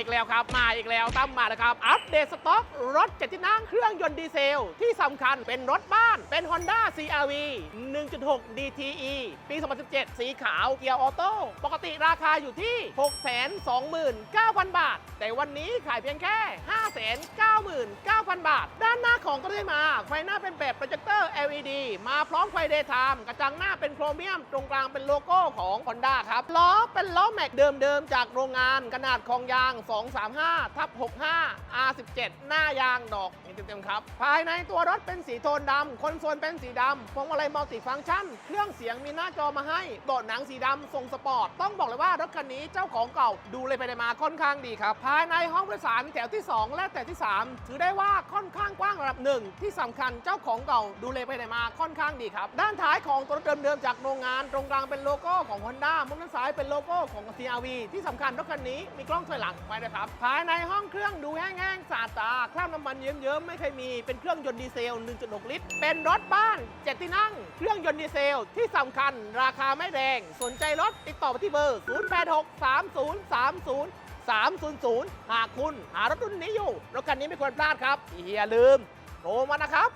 อีกแล้วครับ มาอีกแล้วตั้มมาแล้วครับ อัปเดตสต็อก รถเจ็ดที่นั่งเครื่องยนต์ดีเซล ที่สำคัญเป็นรถบ้าน เป็น Honda CRV 1.6 DTE ปี 2017 สีขาวเกียร์ออโต้ ปกติราคาอยู่ที่ 629,000 บาท แต่วันนี้ขายเพียงแค่ 5 9 599,000 บาท ด้านหน้าของก็ได้มา ไฟหน้าเป็นแบบโปรเจคเตอร์ LED มาพร้อมไฟเดย์ไทม์กระจังหน้าเป็นโครเมียม ตรงกลางเป็นโลโก้ของ Honda ครับ ล้อเป็นล้อแม็กเดิมๆ จากโรงงาน ขนาดของยาง 235ทับ65 R17 หน้ายางดอกเห็นเต็มๆครับ ภายในตัวรถเป็นสีโทนดำคอนโซลเป็นสีดำพวงมาลัยมัลติฟังก์ชัน เครื่องเสียงมีหน้าจอมาให้เบาะหนังสีดำทรงสปอร์ต ต้องบอกเลยว่ารถคันนี้เจ้าของเก่าดูเลยไปได้มาค่อนข้างดีครับ ภายในห้องโดยสารแถวที่ 2 และแถวที่ 3ถือได้ว่าค่อนข้างกว้างระดับหนึ่ง ที่สำคัญเจ้าของเก่าดูเลยไปได้มาค่อนข้างดีครับ ด้านท้ายของตัวรถเดิมๆจากโรงงาน ตรงกลางเป็นโลโก้ของ Honda มุมด้านซ้ายเป็นโลโก้ของ CRV ที่สำคัญรถคันนี้มีกล้องถอยหลังไว้ด้วยครับภายในห้องเครื่องดูแห้งๆสะอาดตาคราบน้ำมันเยิ้มๆไม่เคยมีเป็นเครื่องยนต์ดีเซล 1.6 ลิตร เป็นรถบ้านเจ็ดที่นั่ง เครื่องยนต์ดีเซล ที่สำคัญราคาไม่แรงสนใจรถติดต่อไปที่เบอร์ 0863030 300 หากคุณหารถรุ่นนี้อยู่รถคันนี้ไม่ควรพลาดครับอย่าลืมโทรมานะครับ